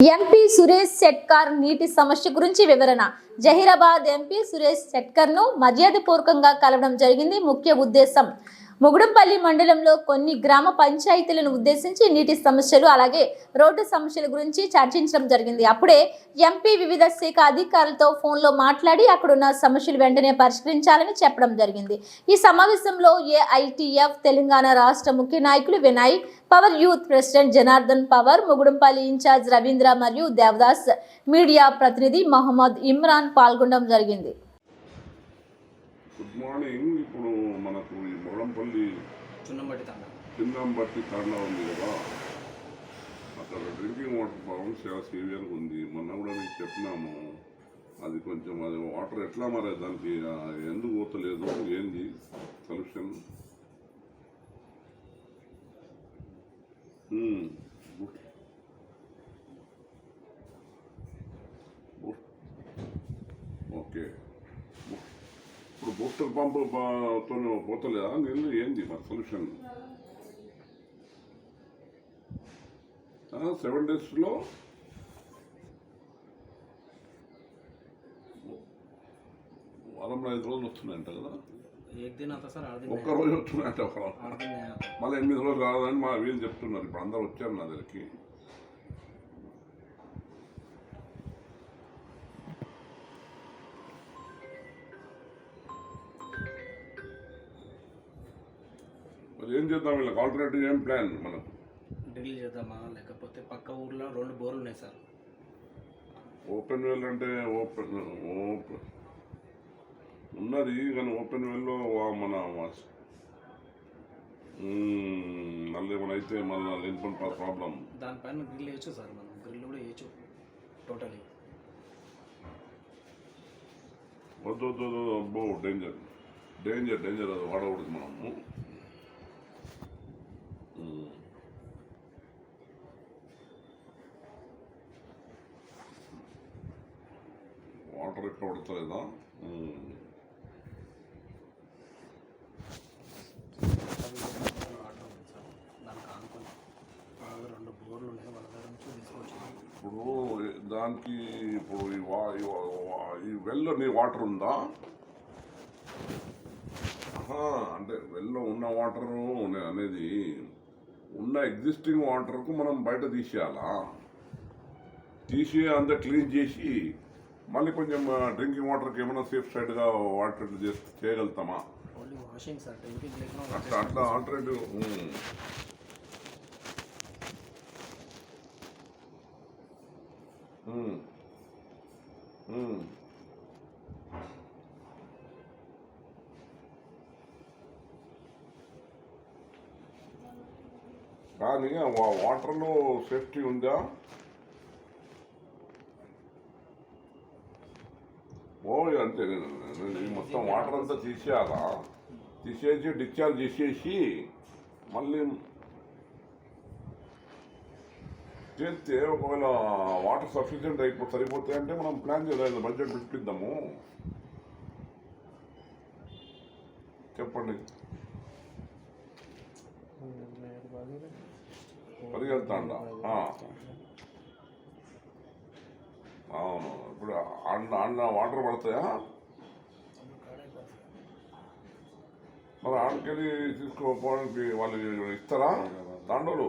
MP Suresh Shetkar నీటి సమస్య గురించి వివరణ. జహీరాబాద్ ఎంపీ సురేష్ శెట్కర్ను మర్యాదపూర్వకంగా కలవడం జరిగింది. ముఖ్య ఉద్దేశం ముగుడుపల్లి మండలంలో కొన్ని గ్రామ పంచాయతీలను ఉద్దేశించి నీటి సమస్యలు అలాగే రోడ్డు సమస్యల గురించి చర్చించడం జరిగింది. అప్పుడే ఎంపీ వివిధ శాఖ అధికారులతో ఫోన్లో మాట్లాడి అక్కడున్న సమస్యలు వెంటనే పరిష్కరించాలని చెప్పడం జరిగింది. ఈ సమావేశంలో ఏఐటిఎఫ్ తెలంగాణ రాష్ట్ర ముఖ్య నాయకులు Vinay Pawar youth president Janardhan Pawar Mugudampalli incharge Ravindra మరియు దేవదాస్ మీడియా ప్రతినిధి మహమ్మద్ ఇమ్రాన్ పాల్గొనడం జరిగింది. గుడ్ మార్నింగ్ ఇప్పుడు మనకు ఈ మొగంపల్లి చున్నంబట్టి తాండ. ఉంది కదా. అక్కడ డ్రింకింగ్ వాటర్ ప్రాబ్లం చాలా సీవియర్గా ఉంది. మొన్న కూడా మీకు చెప్పినాము. అది కొంచెం అది వాటర్ ఎట్లా మరి దానికి? ఎందుకు పోతలేదు? ఏంది సొల్యూషన్ Hmm. ఓకే ఇప్పుడు బూస్టర్ పంపు పోతలేదా? నేను ఏంది మరి సొల్యూషన్ సెవెన్ డేస్లో వారం ఐదు రోజులు వస్తున్నాయంట కదా? ఒక్క రోజు వస్తున్నాయంట మళ్ళీ ఎనిమిది రోజులు రాదని మా వీళ్ళు చెప్తున్నారు. ఇప్పుడు అందరు వచ్చారు నా దగ్గరికి. మరి ఏం చేద్దాం వీళ్ళకి ఆల్టర్నేటివ్ ఏం ప్లాన్ మనకు డ్రిల్ చేద్దామా? లేకపోతే పక్క ఊర్లో రెండు బోర్లు ఉన్నాయి సార్. ఓపెన్ వెల్ అంటే ఓపెన్ ఓపెన్ ఉన్నది కానీ ఓపెన్ వెల్లో మన మళ్ళీ ఏమైనా అయితే మళ్ళీ లేనిపోయిన ప్రాబ్లం దానిపైన గ్రిల్ వేయచ్చు సార్ మనం. గ్రిల్ కూడా వేయచ్చు టోటలీ వద్దు వద్దు వద్దు అబ్బో డేంజర్ డేంజర్ డేంజర్ అది వాడకూడదు మనము మ్మ్. వాటర్ ఎక్కడ పడతలేదా మ్మ్. వాటర్ ఉంది సార్ దానికి ఆనుకొని వాళ్ళ దగ్గర రెండు బోర్లు ఉన్నాయి వాళ్ళ దగ్గర నుంచి తీసుకొచ్చి ఇప్పుడు దానికి ఇప్పుడు ఈ వా ఈ వా- వా- ఈ వెల్లోని వాటర్ ఉందా? అంటే వెల్లో ఉన్న వాటర్ అనేది ఉన్న ఎగ్జిస్టింగ్ వాటర్కు మనం బయట తీసేయాలా? తీసి అంతా క్లీన్ చేసి మళ్ళీ కొంచెం డ్రింకింగ్ వాటర్కి ఏమైనా సేఫ్ సైడ్గా వాటర్ చేసి చేయగలుగుతామా? అట్లా అట్లా ఆల్టర్నేటివ్ ఆ కానీ వాటర్లో సేఫ్టీ ఉందా? ఓ అంతే. మొత్తం వాటర్ అంతా తీసేయాలా? తీసేసి డిశ్చార్జ్ చేసేసి మళ్ళీ చేస్తే ఒకవేళ వాటర్ సఫిషియెంట్ అయిపో సరిపోతాయి అంటే మనం ప్లాన్ చేయాలి. బడ్జెట్ పెట్టిద్దాము చెప్పండి. పరిగెళ్తాండా అవును ఇప్పుడు అన్న అన్న వాటర్ పడతాయా? మరి ఆడికెళ్ళి తీసుకోవడానికి వాళ్ళు ఇస్తారా? దాండోలు.